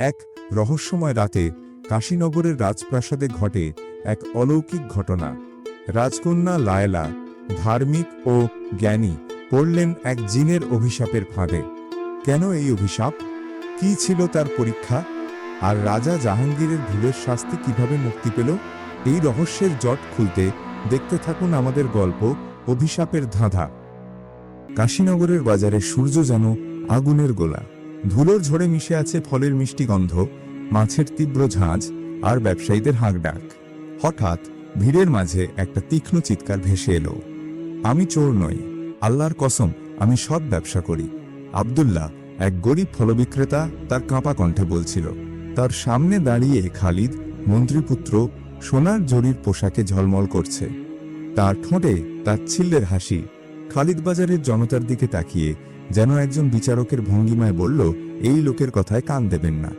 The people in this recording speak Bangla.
এক রহস্যময় রাতে কাশীনগরের রাজপ্রাসাদে ঘটে এক অলৌকিক ঘটনা। রাজকন্যা লায়লা ধার্মিক ও জ্ঞানী পড়লেন এক জিনের অভিশাপের ফাঁদে। কেন এই অভিশাপ? কি ছিল তার পরীক্ষা? আর রাজা জাহাঙ্গীরের ভুলের শাস্তি কীভাবে মুক্তি পেল? এই রহস্যের জট খুলতে দেখতে থাকুন আমাদের গল্প অভিশাপের ধাঁধা। কাশীনগরের বাজারে সূর্য যেন আগুনের গোলা। ধুলোর ঝরে মিশে আছে ফলের মিষ্টি গন্ধ, মাছের তীব্র ঝাঁঝ আর ব্যবসায়ীদের হাঁকডাক। হঠাৎ ভিড়ের মাঝে একটা তীক্ষ্ণ চিৎকার ভেসে এলো। আমি চোর নই, আল্লাহর কসম, আমি সব ব্যবসা করি। আব্দুল্লাহ, এক গরিব ফলবিক্রেতা, তার কাঁপা কণ্ঠে বলছিল, তার সামনে দাঁড়িয়ে খালিদ, মন্ত্রীপুত্র, সোনার জরির পোশাকে ঝলমল করছে। তার ঠোঁটে তার ছিল্লের হাসি। খালিদ বাজারের জনতার দিকে তাকিয়ে যেন একজন বিচারকের ভঙ্গিমায় বলল এই লোকের কথায় কান দেবেন না।